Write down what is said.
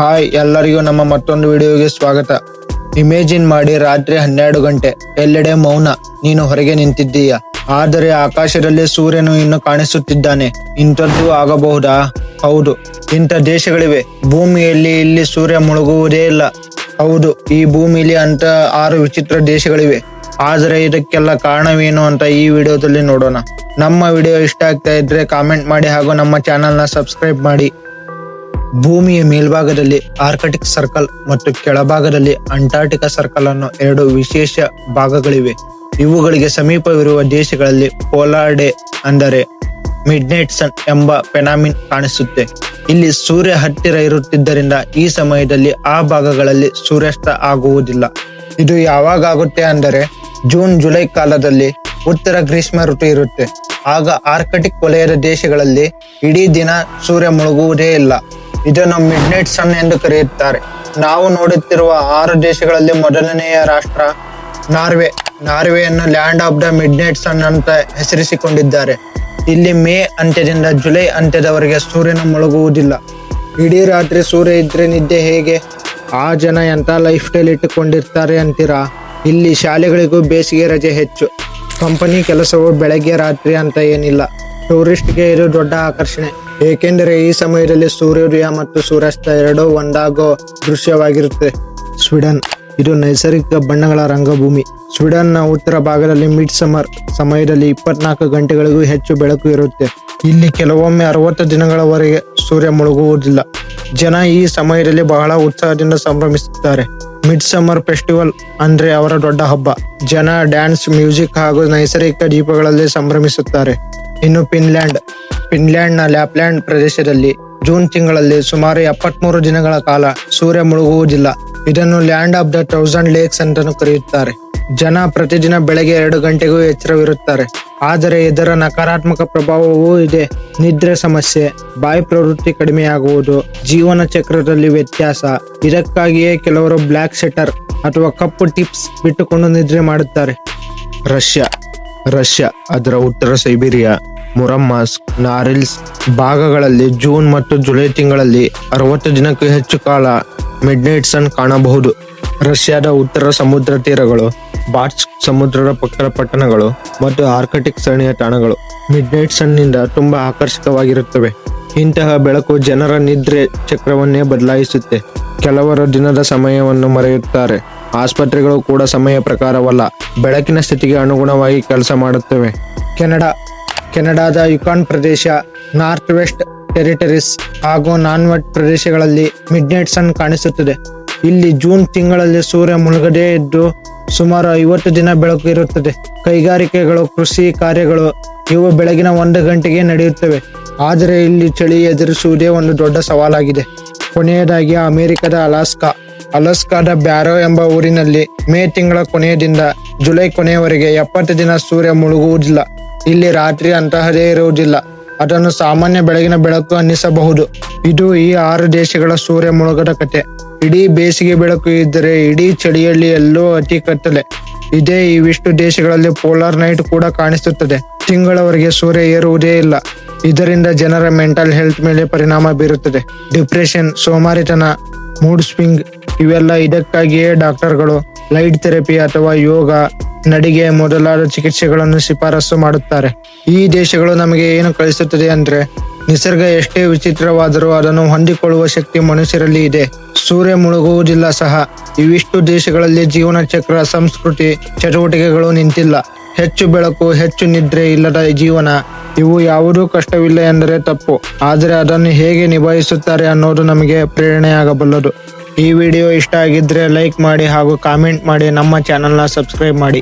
Hi ಎಲ್ಲರಿಗೂ ನಮ್ಮ ಮತ್ತೊಂದು ವಿಡಿಯೋಗೆ ಸ್ವಾಗತ. ಇಮೇಜಿನ್ ಮಾಡಿ ರಾತ್ರಿ ಹನ್ನೆರಡು ಗಂಟೆ, ಎಲ್ಲೆಡೆ ಮೌನ, ನೀನು ಹೊರಗೆ ನಿಂತಿದ್ದೀಯ? ಆದರೆ ಆಕಾಶದಲ್ಲಿ ಸೂರ್ಯನು ಇನ್ನು ಕಾಣಿಸುತ್ತಿದ್ದಾನೆ. ಇಂಥದ್ದು ಆಗಬಹುದಾ? ಹೌದು, ಇಂಥ ದೇಶಗಳಿವೆ. ಭೂಮಿಯಲ್ಲಿ ಇಲ್ಲಿ ಸೂರ್ಯ ಮುಳುಗುವುದೇ ಇಲ್ಲ. ಹೌದು, ಈ ಭೂಮಿಲಿ ಅಂತ ಆರು ವಿಚಿತ್ರ ದೇಶಗಳಿವೆ. ಆದರೆ ಇದಕ್ಕೆಲ್ಲ ಕಾರಣವೇನು ಅಂತ ಈ ವಿಡಿಯೋದಲ್ಲಿ ನೋಡೋಣ. ನಮ್ಮ ವಿಡಿಯೋ ಇಷ್ಟ ಆಗ್ತಾ ಇದ್ರೆ ಕಾಮೆಂಟ್ ಮಾಡಿ ಹಾಗೂ ನಮ್ಮ ಚಾನೆಲ್ನ ಸಬ್ಸ್ಕ್ರೈಬ್ ಮಾಡಿ. ಭೂಮಿಯ ಮೇಲ್ಭಾಗದಲ್ಲಿ ಆರ್ಕಟಿಕ್ ಸರ್ಕಲ್ ಮತ್ತು ಕೆಳಭಾಗದಲ್ಲಿ ಅಂಟಾರ್ಟಿಕಾ ಸರ್ಕಲ್ ಅನ್ನೋ ಎರಡು ವಿಶೇಷ ಭಾಗಗಳಿವೆ. ಇವುಗಳಿಗೆ ಸಮೀಪವಿರುವ ದೇಶಗಳಲ್ಲಿ ಪೋಲಾರ್ ಡೇ ಅಂದರೆ ಮಿಡ್ನೈಟ್ ಸನ್ ಎಂಬ ಪೆನಾಮಿನ್ ಕಾಣಿಸುತ್ತೆ. ಇಲ್ಲಿ ಸೂರ್ಯ ಹತ್ತಿರ ಇರುತ್ತಿದ್ದರಿಂದ ಈ ಸಮಯದಲ್ಲಿ ಆ ಭಾಗಗಳಲ್ಲಿ ಸೂರ್ಯಾಸ್ತ ಆಗುವುದಿಲ್ಲ. ಇದು ಯಾವಾಗ ಆಗುತ್ತೆ ಅಂದರೆ ಜೂನ್, ಜುಲೈ ಕಾಲದಲ್ಲಿ ಉತ್ತರ ಗ್ರೀಷ್ಮ ಋತು ಇರುತ್ತೆ. ಆಗ ಆರ್ಕಟಿಕ್ ವಲಯದ ದೇಶಗಳಲ್ಲಿ ಇಡೀ ದಿನ ಸೂರ್ಯ ಮುಳುಗುವುದೇ ಇಲ್ಲ. ಇದನ್ನು ಮಿಡ್ ನೈಟ್ ಸನ್ ಎಂದು ಕರೆಯುತ್ತಾರೆ. ನಾವು ನೋಡುತ್ತಿರುವ ಆರು ದೇಶಗಳಲ್ಲಿ ಮೊದಲನೆಯ ರಾಷ್ಟ್ರ Norway. ನಾರ್ವೆಯನ್ನು land of the midnight sun ಅಂತ ಹೆಸರಿಸಿಕೊಂಡಿದ್ದಾರೆ. ಇಲ್ಲಿ ಮೇ ಅಂತ್ಯದಿಂದ ಜುಲೈ ಅಂತ್ಯದವರೆಗೆ ಸೂರ್ಯನ ಮುಳುಗುವುದಿಲ್ಲ. ಇಡೀ ರಾತ್ರಿ ಸೂರ್ಯ ಇದ್ರೆ ನಿದ್ದೆ ಹೇಗೆ? ಆ ಜನ ಎಂಥ ಲೈಫ್ ಸ್ಟೈಲ್ ಇಟ್ಟುಕೊಂಡಿರ್ತಾರೆ ಅಂತೀರಾ? ಇಲ್ಲಿ ಶಾಲೆಗಳಿಗೂ ಬೇಸಿಗೆ ರಜೆ ಹೆಚ್ಚು. ಕಂಪನಿ ಕೆಲಸವು ಬೆಳಗ್ಗೆ ರಾತ್ರಿ ಅಂತ ಏನಿಲ್ಲ. ಟೂರಿಸ್ಟ್ಗೆ ಇದು ದೊಡ್ಡ ಆಕರ್ಷಣೆ. ಏಕೆಂದರೆ ಈ ಸಮಯದಲ್ಲಿ ಸೂರ್ಯೋದಯ ಮತ್ತು ಸೂರ್ಯಾಸ್ತ ಎರಡೂ ಒಂದಾಗೋ ದೃಶ್ಯವಾಗಿರುತ್ತೆ. ಸ್ವೀಡನ್, ಇದು ನೈಸರ್ಗಿಕ ಬಣ್ಣಗಳ ರಂಗಭೂಮಿ. ಸ್ವೀಡನ್ನ ಉತ್ತರ ಭಾಗದಲ್ಲಿ ಮಿಡ್ ಸಮರ್ ಸಮಯದಲ್ಲಿ ಇಪ್ಪತ್ನಾಲ್ಕು ಗಂಟೆಗಳಿಗೂ ಹೆಚ್ಚು ಬೆಳಕು ಇರುತ್ತೆ. ಇಲ್ಲಿ ಕೆಲವೊಮ್ಮೆ ಅರವತ್ತು ದಿನಗಳವರೆಗೆ ಸೂರ್ಯ ಮುಳುಗುವುದಿಲ್ಲ. ಜನ ಈ ಸಮಯದಲ್ಲಿ ಬಹಳ ಉತ್ಸಾಹದಿಂದ ಸಂಭ್ರಮಿಸುತ್ತಾರೆ. ಮಿಡ್ ಸಮರ್ ಫೆಸ್ಟಿವಲ್ ಅಂದ್ರೆ ಅವರ ದೊಡ್ಡ ಹಬ್ಬ. ಜನ ಡ್ಯಾನ್ಸ್, ಮ್ಯೂಸಿಕ್ ಹಾಗೂ ನೈಸರ್ಗಿಕ ದೀಪಗಳಲ್ಲಿ ಸಂಭ್ರಮಿಸುತ್ತಾರೆ. ಇನ್ನು ಫಿನ್ಲ್ಯಾಂಡ್ ಫಿನ್ಲ್ಯಾಂಡ್ನ ಲ್ಯಾಪ್ಲ್ಯಾಂಡ್ ಪ್ರದೇಶದಲ್ಲಿ ಜೂನ್ ತಿಂಗಳಲ್ಲಿ ಸುಮಾರು ಎಪ್ಪತ್ಮೂರು ದಿನಗಳ ಕಾಲ ಸೂರ್ಯ ಮುಳುಗುವುದಿಲ್ಲ. ಇದನ್ನು land of the thousand lakes ಅಂತಾನೂ ಕರೆಯುತ್ತಾರೆ. ಜನ ಪ್ರತಿದಿನ ಬೆಳಗ್ಗೆ ಎರಡು ಗಂಟೆಗೂ ಎಚ್ಚರವಿರುತ್ತಾರೆ. ಆದರೆ ಇದರ ನಕಾರಾತ್ಮಕ ಪ್ರಭಾವವೂ ಇದೆ. ನಿದ್ರೆ ಸಮಸ್ಯೆ, ಬಾಯಿ ಪ್ರವೃತ್ತಿ ಕಡಿಮೆಯಾಗುವುದು, ಜೀವನ ಚಕ್ರದಲ್ಲಿ ವ್ಯತ್ಯಾಸ, ಇದಕ್ಕಾಗಿಯೇ ಕೆಲವರು ಬ್ಲ್ಯಾಕ್ ಸೆಟರ್ ಅಥವಾ ಕಪ್ಪು ಟಿಪ್ಸ್ ಬಿಟ್ಟುಕೊಂಡು ನಿದ್ರೆ ಮಾಡುತ್ತಾರೆ. ರಷ್ಯಾ ರಷ್ಯಾ, ಅದರ ಉತ್ತರ ಸೈಬೀರಿಯಾ. ಮುರಮ್ಮಸ್ ನಾರಿಲ್ಸ್ ಭಾಗಗಳಲ್ಲಿ ಜೂನ್ ಮತ್ತು ಜುಲೈ ತಿಂಗಳಲ್ಲಿ ಅರವತ್ತು ದಿನಕ್ಕೂ ಹೆಚ್ಚು ಕಾಲ ಮಿಡ್ನೈಟ್ ಸನ್ ಕಾಣಬಹುದು. ರಷ್ಯಾದ ಉತ್ತರ ಸಮುದ್ರ ತೀರಗಳು ಬಾಟ್ಸ್ ಸಮುದ್ರದ ಪಕ್ಕದ ಪಟ್ಟಣಗಳು ಮತ್ತು ಆರ್ಕಟಿಕ್ ಸರಣಿಯ ತಾಣಗಳು ಮಿಡ್ನೈಟ್ ಸನ್ನಿಂದ ತುಂಬಾ ಆಕರ್ಷಕವಾಗಿರುತ್ತವೆ. ಇಂತಹ ಬೆಳಕು ಜನರ ನಿದ್ರೆ ಚಕ್ರವನ್ನೇ ಬದಲಾಯಿಸುತ್ತೆ. ಕೆಲವರು ದಿನದ ಸಮಯವನ್ನು ಮರೆಯುತ್ತಾರೆ. ಆಸ್ಪತ್ರೆಗಳು ಕೂಡ ಸಮಯ ಪ್ರಕಾರವಲ್ಲ. ಬೆಳಕಿನ ಸ್ಥಿತಿಗೆ ಅನುಗುಣವಾಗಿ ಕೆಲಸ ಮಾಡುತ್ತವೆ. ಕೆನಡಾ ಕೆನಡಾದ ಯುಕಾನ್ ಪ್ರದೇಶ, ನಾರ್ತ್ ವೆಸ್ಟ್ ಟೆರಿಟರೀಸ್ ಹಾಗೂ ನಾನ್ವೆಟ್ ಪ್ರದೇಶಗಳಲ್ಲಿ ಮಿಡ್ನೈಟ್ ಸನ್ ಕಾಣಿಸುತ್ತದೆ. ಇಲ್ಲಿ ಜೂನ್ ತಿಂಗಳಲ್ಲಿ ಸೂರ್ಯ ಮುಳುಗದೇ ಇದ್ದು ಸುಮಾರು ಐವತ್ತು ದಿನ ಬೆಳಕು ಇರುತ್ತದೆ. ಕೈಗಾರಿಕೆಗಳು, ಕೃಷಿ ಕಾರ್ಯಗಳು ಇವು ಬೆಳಗಿನ ಒಂದು ಗಂಟೆಗೆ ನಡೆಯುತ್ತವೆ. ಆದರೆ ಇಲ್ಲಿ ಚಳಿ ಎದುರಿಸುವುದೇ ಒಂದು ದೊಡ್ಡ ಸವಾಲಾಗಿದೆ. ಕೊನೆಯದಾಗಿ ಅಮೆರಿಕದ ಅಲಾಸ್ಕಾ. ಅಲಾಸ್ಕಾದ ಬ್ಯಾರೋ ಎಂಬ ಊರಿನಲ್ಲಿ ಮೇ ತಿಂಗಳ ಕೊನೆಯದಿಂದ ಜುಲೈ ಕೊನೆಯವರೆಗೆ ಎಪ್ಪತ್ತು ದಿನ ಸೂರ್ಯ ಮುಳುಗುವುದಿಲ್ಲ. ಇಲ್ಲಿ ರಾತ್ರಿ ಅಂತಹದೇ ಇರುವುದಿಲ್ಲ. ಅದನ್ನು ಸಾಮಾನ್ಯ ಬೆಳಗಿನ ಬೆಳಕು ಅನ್ನಿಸಬಹುದು. ಇದು ಈ ಆರು ದೇಶಗಳ ಸೂರ್ಯ ಮುಳುಗದ ಕತೆ ಇಡೀ ಬೇಸಿಗೆ ಬೆಳಕು ಇದ್ದರೆ ಇಡೀ ಚಳಿಯಲ್ಲಿ ಎಲ್ಲೋ ಅತಿ ಕತ್ತಲೆ. ಇದೇ ಇವಿಷ್ಟು ದೇಶಗಳಲ್ಲಿ ಪೋಲಾರ್ ನೈಟ್ ಕೂಡ ಕಾಣಿಸುತ್ತದೆ. ತಿಂಗಳವರೆಗೆ ಸೂರ್ಯ ಏರುವುದೇ ಇಲ್ಲ. ಇದರಿಂದ ಜನರ ಮೆಂಟಲ್ ಹೆಲ್ತ್ ಮೇಲೆ ಪರಿಣಾಮ ಬೀರುತ್ತದೆ. ಡಿಪ್ರೆಷನ್ ಸೋಮಾರಿತನ ಮೂಡ್ ಸ್ವಿಂಗ್ ಇವೆಲ್ಲ ಇದಕ್ಕಾಗಿಯೇ ಡಾಕ್ಟರ್ಗಳು ಲೈಟ್ ಥೆರಪಿ ಅಥವಾ ಯೋಗ ನಡಿಗೆ ಮೊದಲಾದ ಚಿಕಿತ್ಸೆಗಳನ್ನು ಶಿಫಾರಸು ಮಾಡುತ್ತಾರೆ. ಈ ದೇಶಗಳು ನಮಗೆ ಏನು ಕಳಿಸುತ್ತದೆ ಅಂದ್ರೆ, ನಿಸರ್ಗ ಎಷ್ಟೇ ವಿಚಿತ್ರವಾದರೂ ಅದನ್ನು ಹೊಂದಿಕೊಳ್ಳುವ ಶಕ್ತಿ ಮನುಷ್ಯರಲ್ಲಿ ಇದೆ. ಸೂರ್ಯ ಮುಳುಗುವುದಿಲ್ಲ ಸಹ. ಇವಿಷ್ಟು ದೇಶಗಳಲ್ಲಿ ಜೀವನ ಚಕ್ರ ಸಂಸ್ಕೃತಿ, ಚಟುವಟಿಕೆಗಳು ನಿಂತಿಲ್ಲ. ಹೆಚ್ಚು ಬೆಳಕು, ಹೆಚ್ಚು ನಿದ್ರೆ ಇಲ್ಲದ ಜೀವನ, ಇವು ಯಾವುದೂ ಕಷ್ಟವಿಲ್ಲ ಎಂದರೆ ತಪ್ಪು. ಆದರೆ ಅದನ್ನು ಹೇಗೆ ನಿಭಾಯಿಸುತ್ತಾರೆ ಅನ್ನೋದು ನಮಗೆ ಪ್ರೇರಣೆಯಾಗಬಲ್ಲದು. ಈ ವಿಡಿಯೋ ಇಷ್ಟ ಆಗಿದ್ರೆ ಲೈಕ್ ಮಾಡಿ ಹಾಗೂ ಕಾಮೆಂಟ್ ಮಾಡಿ ನಮ್ಮ ಚಾನೆಲ್ನ ಸಬ್ಸ್ಕ್ರೈಬ್ ಮಾಡಿ.